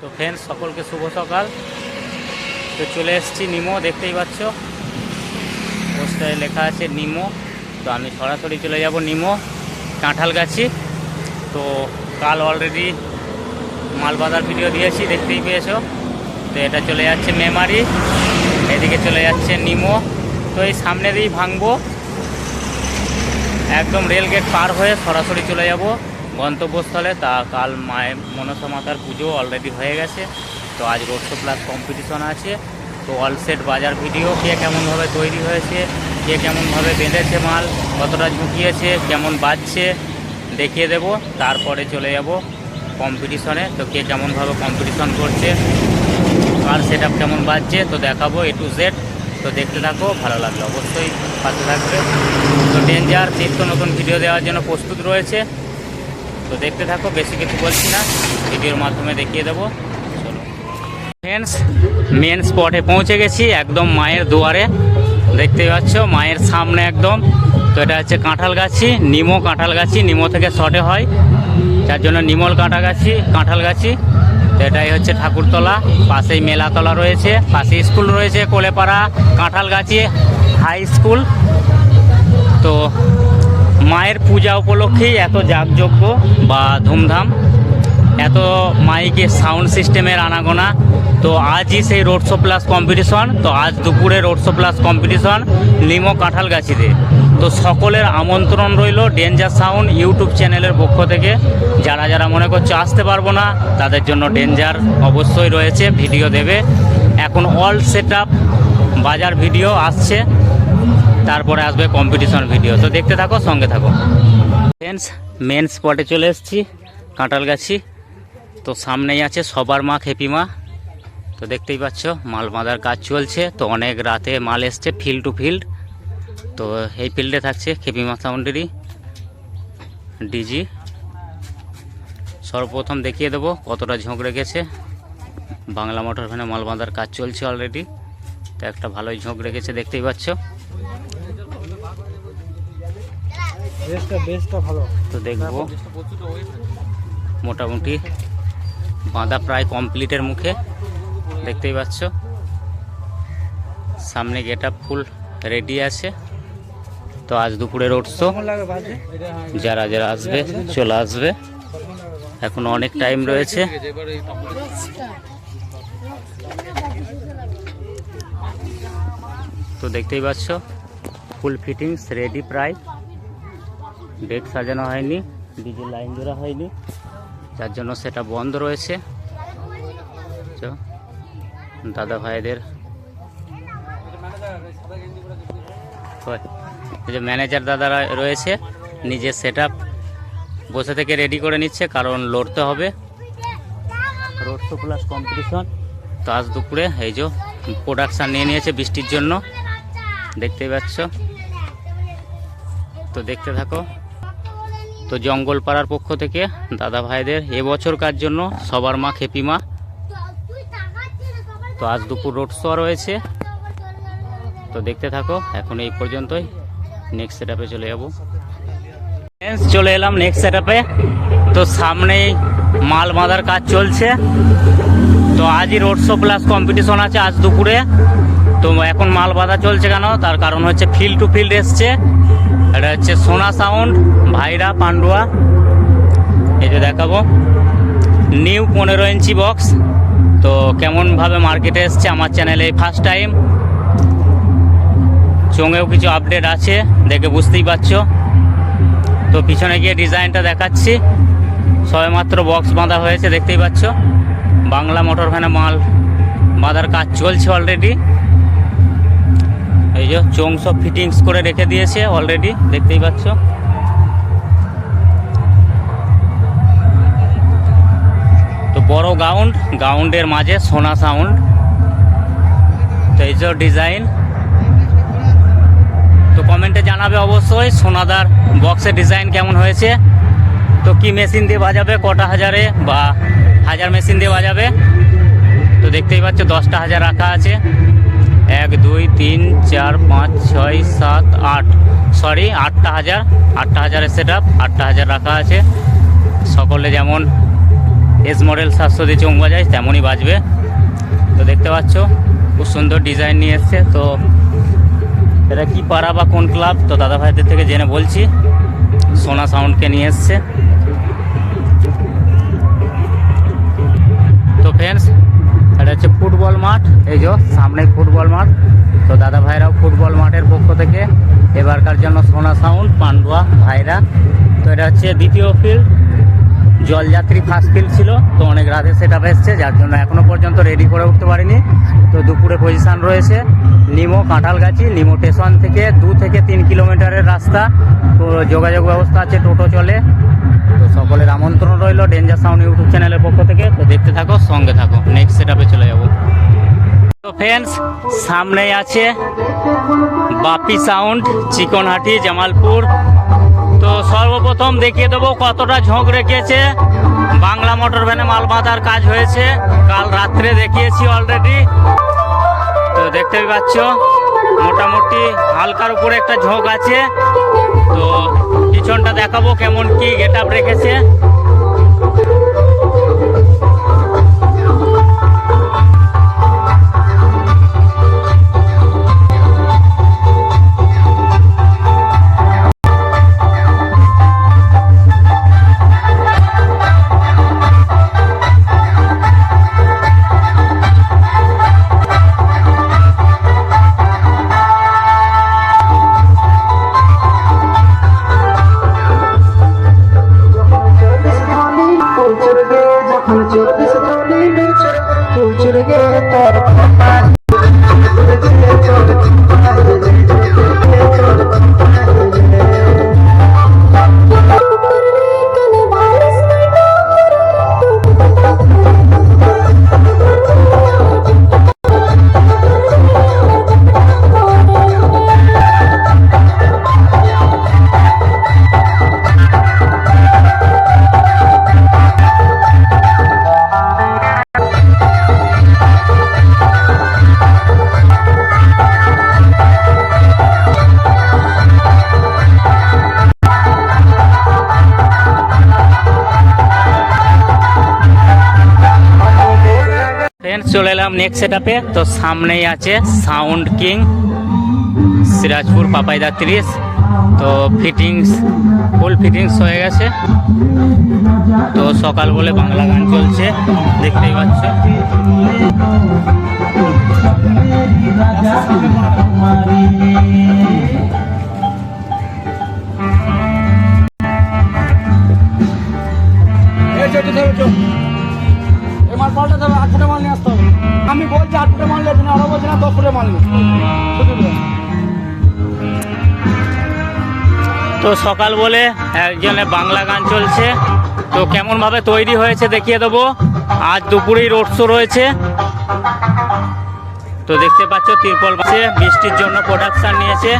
তো ফ্রেন্ডস সকলকে শুভ সকাল। তো চলে এসেছি নিমো, দেখতেই পাচ্ছ। পোস্টারে লেখা আছে নিমো। তো আমি সরাসরি চলে যাব নিমো কাঁঠালগাছি। তো কাল অলরেডি মালবাজার ভিডিও দিয়েছি, দেখতেই পেয়েছ। তো এটা চলে যাচ্ছে মেমারি। এদিকে চলে যাচ্ছে নিমো। তো এই সামনে দিয়েই ভাঙবো। একদম রেল গেট পার হয়ে সরাসরি চলে যাব। গন্তব্যস্থলে, তা কাল মায়ের মনসা মাতার পুজো অলরেডি হয়ে গেছে। তো আজ রোড শো প্লাস কম্পিটিশন আছে। তো অল সেট বাজার ভিডিও কে কেমনভাবে তৈরি হয়েছে, কে কেমনভাবে বেঁধেছে মাল, কতটা ঝুঁকিয়েছে, কেমন বাজছে, দেখিয়ে দেব। তারপরে চলে যাব কম্পিটিশনে তো কে কেমনভাবে কম্পিটিশন করছে, কার সেট কেমন বাজছে, তো দেখাবো এ টু জেড তো দেখতে থাকো, ভালো লাগল অবশ্যই পাশে থাকবে। তো ডেঞ্জার নিত্য নতুন ভিডিও দেওয়ার জন্য প্রস্তুত রয়েছে। তো দেখতে থাকো, বেশি কিছু বলছি না। ভিডিওর মাধ্যমে দেখিয়ে দেবো। ফ্রেন্ডস মেন স্পটে পৌঁছে গেছি একদম মায়ের দুয়ারে। দেখতেই পাচ্ছ, মায়ের সামনে একদম। তো এটা হচ্ছে কাঁঠালগাছি নিমো কাঁঠালগাছি নিমো থেকে শর্টে হয়। যার জন্য নিমল কাঁটাগাছি কাঁঠালগাছি তো এটাই হচ্ছে ঠাকুরতলা। পাশেই মেলাতলা রয়েছে পাশে স্কুল রয়েছে, কোলেপাড়া কাঁঠালগাছি হাই স্কুল। তো মায়ের পূজা উপলক্ষেই এত যাগযজ্ঞ বা ধুমধাম, এত মাইকে সাউন্ড সিস্টেমের আনাগোনা। তো আজই সেই রোড শো প্লাস কম্পিটিশন তো আজ দুপুরে রোড শো প্লাস কম্পিটিশন লিমো কাঁঠালগাছিতে তো সকলের আমন্ত্রণ রইল ডেঞ্জার সাউন্ড ইউটিউব চ্যানেলের পক্ষ থেকে। যারা যারা মনে করছে আসতে পারব না, তাদের জন্য ডেঞ্জার অবশ্যই রয়েছে ভিডিও দেবে। এখন অল সেট বাজার ভিডিও আসছে। তারপরে আসবে কম্পিটিশন ভিডিও তো দেখতে থাকো, সঙ্গে থাকো। ফ্রেন্ডস মেন স্পটে চলে এসেছি, কাঁঠালগাছি। তো সামনেই আছে সবার মা, খেপি মা। তো দেখতেই পাচ্ছ, মাল বাঁধার কাজ চলছে। তো অনেক রাতে মাল এসছে ফিল্ড টু ফিল্ড তো এই ফিল্ডে থাকছে খেপিমা সাউন্ডেরই ডিজি সর্বপ্রথম দেখিয়ে দেবো কতটা ঝোঁক রেখেছে। বাংলা মোটর ভ্যানে মাল বাঁধার কাজ চলছে অলরেডি তো একটা ভালোই ঝোঁক রেখেছে, দেখতেই পাচ্ছ। তো দেখব। মোটামুটি বাঁধা প্রায় কমপ্লিটের মুখে দেখতেই পাচ্ছ। সামনে গেট আপ ফুল রেডি আছে। তো আজ দুপুরে রোড শো যারা যারা আসবে চলে আসবে। এখন অনেক টাইম রয়েছে। তো দেখতেই পাচ্ছ ফুল ফিটিংস রেডি প্রায়। ডেক সাজানো হয়নি ডিজে লাইন জোড়া হয়নি যার জন্য সেটা বন্ধ রয়েছে। দাদা ভাইদের যে ম্যানেজার দাদারা রয়েছে নিজের সেট বসে থেকে রেডি করে নিচ্ছে কারণ লড়তে হবে। Road show plus competition. তো আজ দুপুরে এই যে প্রোডাকশান নিয়ে নিয়েছে বৃষ্টির জন্য। দেখতেই পাচ্ছ? তো দেখতে থাকো। তো জঙ্গল পাড়ার পক্ষ থেকে দাদা ভাইদের এবছরকার জন্য সবার মা খেপি মা। তো আজ দুপুর রোড শো রয়েছে। তো দেখতে থাকো, এখন এই পর্যন্তই। নেক্সট সেট চলে যাব। চলে এলাম নেক্সট সেট তো সামনেই মাল বাঁধার কাজ চলছে। তো আজই রোড শো প্লাস কম্পিটিশন আছে আজ দুপুরে। তো এখন মাল বাঁধা চলছে কেন? তার কারণ হচ্ছে ফিল্ড টু ফিল্ড এসছে। এটা হচ্ছে সোনা সাউন্ড, ভাইরা পান্ডুয়া। এই যে দেখাবো। নিউ পনেরো ইঞ্চি বক্স তো কেমনভাবে মার্কেটে এসছে আমার চ্যানেলে ফার্স্ট টাইম চোঙেও কিছু আপডেট আছে, দেখে বুঝতেই পারছ। তো পিছনে গিয়ে ডিজাইনটা দেখাচ্ছি। সবেমাত্র বক্স বাঁধা হয়েছে, দেখতেই পাচ্ছ। বাংলা মোটর ভ্যানে মাল বাঁধার কাজ চলছে অলরেডি এই যে চোং সব ফিটিংস করে রেখে দিয়েছে অলরেডি দেখতেই পাচ্ছ। তো বড় গাউন্ড গাউন্ডের মাঝে সোনা সাউন্ড তো এই যে ডিজাইন তো কমেন্টে জানাবে অবশ্যই সোনাদার বক্সের ডিজাইন কেমন হয়েছে। তো কি মেশিন দিয়ে বাজাবে, কটা হাজারে বা হাজার মেশিন দিয়ে বাজাবে। তো দেখতেই পাচ্ছ দশটা হাজার রাখা আছে। এক, দুই, তিন, চার, পাঁচ, ছয়, সাত, আট। সরি আটটা হাজার। আটটা হাজারের সেট আপ আটটা হাজার রাখা আছে। সকলে যেমন এস মডেল সাতশো দিয়ে চোখ বাজায়, তেমনই বাজবে। তো দেখতে পাচ্ছ, খুব সুন্দর ডিজাইন নিয়ে এসছে। তো এটা কি পাড়া বা কোন ক্লাব তো দাদা ভাইদের থেকে জেনে বলছি। সোনা সাউন্ডকে নিয়ে এসছে। তো ফ্রেন্ডস এটা হচ্ছে ফুটবল মাঠ, এই যে সামনে ফুটবল মাঠ। তো দাদা ভাইরাও ফুটবল মাঠের পক্ষ থেকে এবারকার জন্য সোনা সাউন্ড পান্ডুয়া ভাইরা। তো এটা হচ্ছে দ্বিতীয় ফিল্ড জলযাত্রী ফার্স্ট ফিল্ড ছিল, তো অনেক রাতে সেটা এসছে, যার জন্য এখনও পর্যন্ত রেডি করে উঠতে পারিনি। তো দুপুরে পজিশন রয়েছে, নিমো কাঁঠালগাছি, নিমো স্টেশন থেকে দু থেকে তিন কিলোমিটারের রাস্তা। তো যোগাযোগ ব্যবস্থা আছে, টোটো চলে। সকলের আমন্ত্রণ রইল ডেঞ্জার সাউন্ড ইউটিউব চ্যানেলের পক্ষ থেকে। তো দেখতে থাকো, সঙ্গে থাকো। নেক্সট সেট চলে যাব। তো ফ্রেন্ডস সামনেই আছে বাপি সাউন্ড চিকনহাটি, জামালপুর। তো সর্বপ্রথম দেখিয়ে দেবো কতটা ঝোঁক রেখেছে। বাংলা মোটর ভ্যানে মাল বাঁধার কাজ হয়েছে। কাল রাত্রে দেখিয়েছি অলরেডি তো দেখতেই পাচ্ছ, মোটামুটি হালকার উপরে একটা ঝোঁক আছে। তো পিছনটা দেখাবো কেমন কি গেট আপ রেখেছে। চব্বিশ তলি উচুরগে তোর এলাম নেক্সট সেটআপে তো সামনেই আছে সাউন্ড কিং সিরাজপুর পাপাইদা ত্রিশ। তো ফিটিংস ফুল ফিটিংস হয়ে গেছে। তো সকাল বলে বাংলা গান চলছে, দেখতেই পাচ্ছ। তো সকাল বলে একজনে বাংলা গান চলছে। তো কেমন ভাবে তৈরি হয়েছে দেখিয়ে দেবো। আজ দুপুরেই রোড শো রয়েছে। তো দেখতে পাচ্ছ, তিরপল বাসে বৃষ্টির জন্য প্রোডাকশান নিয়েছে।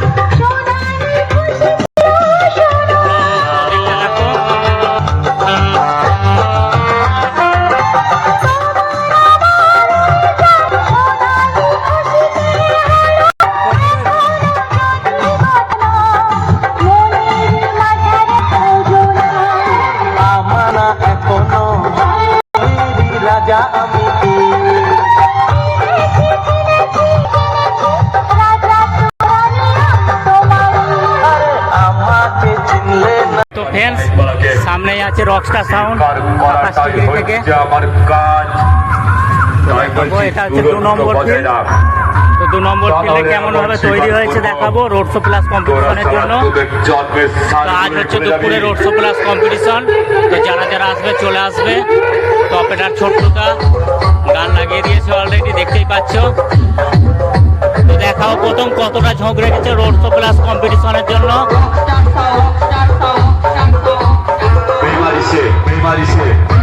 রকস্টার সাউন্ড আকাশ টিভি থেকে। এটা হচ্ছে দু নম্বর ফিল্ড। তো দু নম্বর ফিল্ডে কেমন ভাবে তৈরি হয়েছে দেখাবো রোড শো প্লাস কম্পিটিশনের জন্য। তো আজ হচ্ছে দুপুরে রোড শো প্লাস কম্পিটিশন তো যারা যারা আসবে চলে আসবে। তো অপেটার ছোট্টটা গান লাগিয়ে দিয়েছে অলরেডি দেখতেই পাচ্ছ। তো দেখাও প্রথম কতটা ঝোঁক রেখেছে রোড শো প্লাস কম্পিটিশনের জন্য। Marice, vem Marice.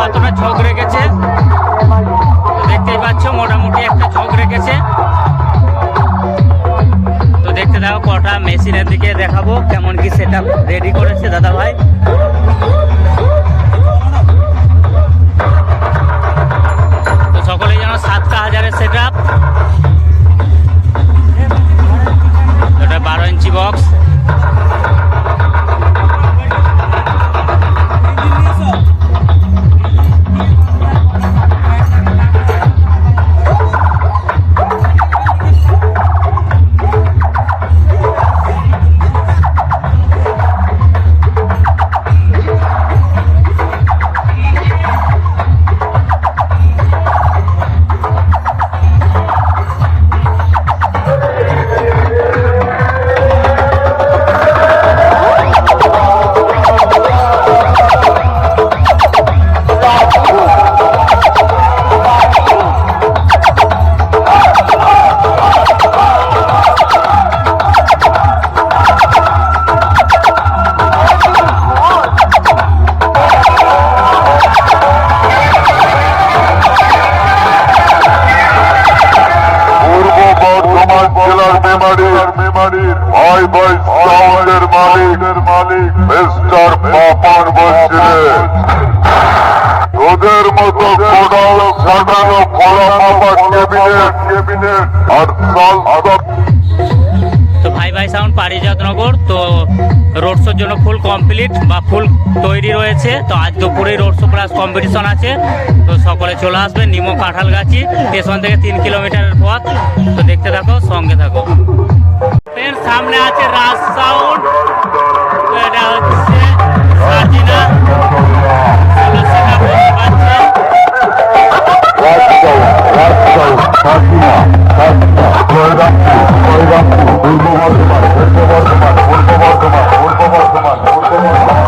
কতটা ঝোঁক রেখেছে। দেখতেই পাচ্ছ, মোটামুটি একটা ঝোঁক রেখেছে। তো দেখতে দেখো কটা মেশিনের দিকে দেখাবো, কেমন কি সেটা রেডি করেছে দাদা ভাই তো সকলেই যেন সাতটা হাজারের সেট আপ বারো ইঞ্চি বক্স তো ভাই ভাই সাউন্ড পারিজাত নগর তো রোড শোর জন্য ফুল কমপ্লিট বা ফুল তৈরি রয়েছে। তো আজ দুপুরে রোড শো প্লাস কম্পিটিশন আছে। তো সকলে চলে আসবে, নিমো কাঁঠালগাছি স্টেশন থেকে তিন কিলোমিটারের পথ। তো দেখতে থাকো, সঙ্গে থাকো। সামনে আছে রাজ সাউন্ড এটা হচ্ছে çavuk, Fatima, Fatima, Koydan Pi, Koydan Pi, Urba Barkıman, Urba Barkıman, Urba Barkıman, Urba Barkıman, Urba Barkıman.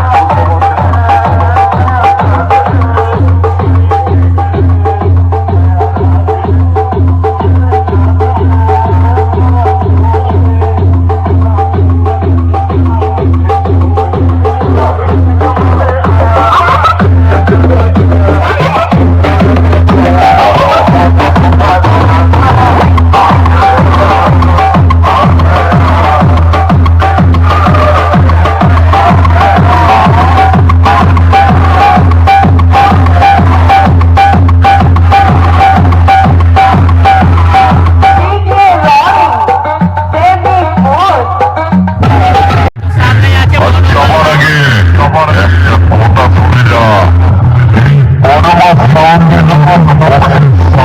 Terima kasih.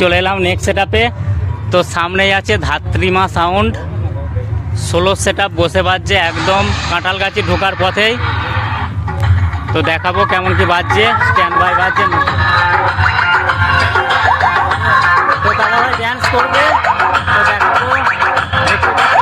চলে এলাম নেক্সট সেট তো সামনেই আছে ধাত্রিমা সাউন্ড সোলো সেট বসে বাজছে একদম কাঁঠাল গাছে ঢোকার পথেই। তো দেখাবো কেমন কি বাজছে স্ট্যান্ড বাই বাজছে। তো দাদা ভাই ড্যান্স করবে, তো দেখাবো।